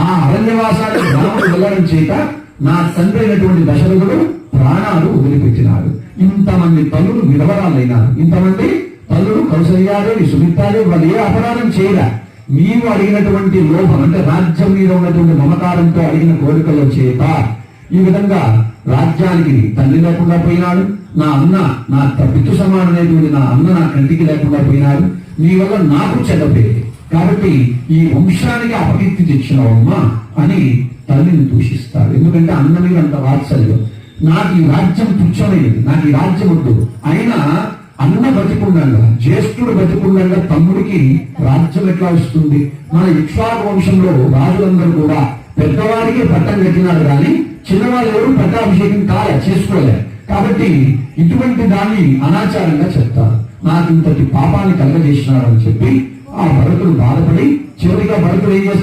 ఆ అరణ్యవాసానికి రాముడు వెళ్ళడం చేత నా తండ్రి అయినటువంటి దశరథుడు ప్రాణాలు వదిలిపెట్టినాడు. ఇంతమంది తల్లులు విధవరాలైనారు ఇంతమంది తల్లులు కౌసల్యాదేవి సుమిత్రాదేవి వాళ్ళు ఏ అపరాధం చేయరా నీవు అడిగినటువంటి లోపం అంటే రాజ్యం మీద ఉన్నటువంటి మమకారంతో అడిగిన కోరికల చేత. ఈ విధంగా రాజ్యానికి తల్లి లేకుండా పోయినాడు. నా అన్న నా పితృ సమానమైనటువంటి నా అన్న నా కంటికి లేకుండా పోయినాడు. నీ వల్ల నాకు చెడ్డ పేరు. కాబట్టి ఈ వంశానికి అపకీర్తి తెచ్చినావమ్మా అని తల్లిని దూషిస్తారు. ఎందుకంటే అన్న మీద అంత వాత్సల్యం. నాకు ఈ రాజ్యం తుచ్చమైనది నాకు ఈ రాజ్యం వద్దు. అయినా అన్న బతికుండగా జ్యేష్ఠుడు బతికుండగా తమ్ముడికి రాజ్యం ఎట్లా వస్తుంది? మన ఇక్ష్వాకు వంశంలో రాజులందరూ కూడా పెద్దవాడికి పట్టం కట్టినారు కానీ చిన్నవాళ్ళు ఎవరు పట్టాభిషేకం కాలే చేసుకోలే. కాబట్టి ఇటువంటి దాన్ని అనాచారంగా చెప్తారు. నాకు ఇంతటి పాపాన్ని కలగజేసినారని చెప్పి ఆ భరతుడు బాధపడి చివరిగా భరతుడు ఏం చేస్తాడు